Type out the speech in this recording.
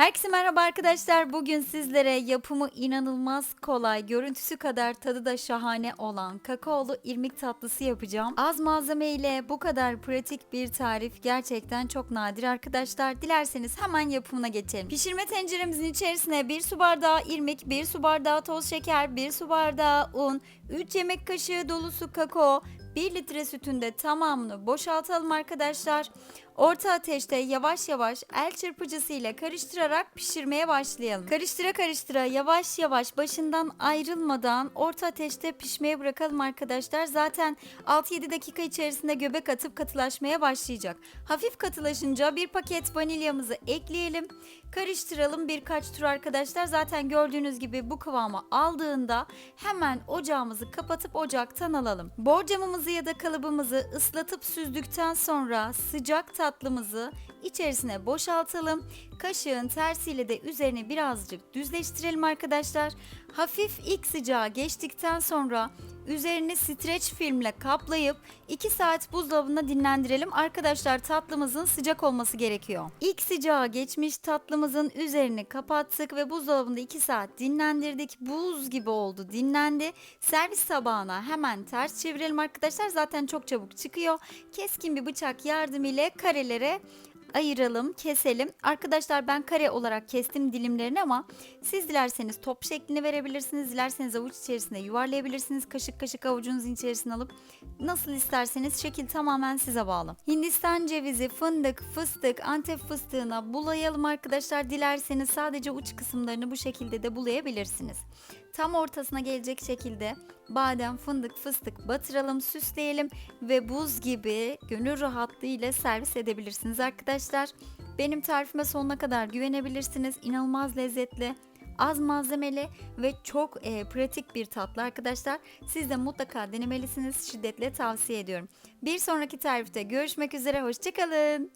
Herkese merhaba arkadaşlar. Bugün sizlere yapımı inanılmaz kolay, görüntüsü kadar tadı da şahane olan kakaolu irmik tatlısı yapacağım. Az malzeme ile bu kadar pratik bir tarif gerçekten çok nadir arkadaşlar. Dilerseniz hemen yapımına geçelim. Pişirme tenceremizin içerisine 1 su bardağı irmik, 1 su bardağı toz şeker, 1 su bardağı un, 3 yemek kaşığı dolusu kakao, 1 litre sütün de tamamını boşaltalım arkadaşlar. Orta ateşte yavaş yavaş el çırpıcısı ile karıştırarak pişirmeye başlayalım. Karıştıra karıştıra yavaş yavaş başından ayrılmadan orta ateşte pişmeye bırakalım arkadaşlar. Zaten 6-7 dakika içerisinde göbek atıp katılaşmaya başlayacak. Hafif katılaşınca bir paket vanilyamızı ekleyelim. Karıştıralım birkaç tur arkadaşlar. Zaten gördüğünüz gibi bu kıvamı aldığında hemen ocağımızı kapatıp ocaktan alalım. Borcamımızı ya da kalıbımızı ıslatıp süzdükten sonra sıcak tatlımızı içerisine boşaltalım. Kaşığın tersiyle de üzerine birazcık düzleştirelim arkadaşlar. Hafif ilk sıcağı geçtikten sonra üzerini streç filmle kaplayıp 2 saat buzdolabında dinlendirelim. Arkadaşlar tatlımızın sıcak olması gerekiyor. İlk sıcağı geçmiş tatlımızın üzerini kapattık ve buzdolabında 2 saat dinlendirdik. Buz gibi oldu, dinlendi. Servis tabağına hemen ters çevirelim arkadaşlar. Zaten çok çabuk çıkıyor. Keskin bir bıçak yardımıyla karelere ayıralım, keselim. Arkadaşlar ben kare olarak kestim dilimlerini ama siz dilerseniz top şeklini verebilirsiniz. Dilerseniz avuç içerisinde yuvarlayabilirsiniz. Kaşık kaşık avucunuzun içerisine alıp nasıl isterseniz şekil tamamen size bağlı. Hindistan cevizi, fındık, fıstık, antep fıstığına bulayalım arkadaşlar. Dilerseniz sadece uç kısımlarını bu şekilde de bulayabilirsiniz. Tam ortasına gelecek şekilde badem, fındık, fıstık batıralım, süsleyelim ve buz gibi gönül rahatlığıyla servis edebilirsiniz arkadaşlar. Benim tarifime sonuna kadar güvenebilirsiniz. İnanılmaz lezzetli, az malzemeli ve çok e, pratik bir tatlı arkadaşlar. Siz de mutlaka denemelisiniz. Şiddetle tavsiye ediyorum. Bir sonraki tarifte görüşmek üzere. Hoşçakalın.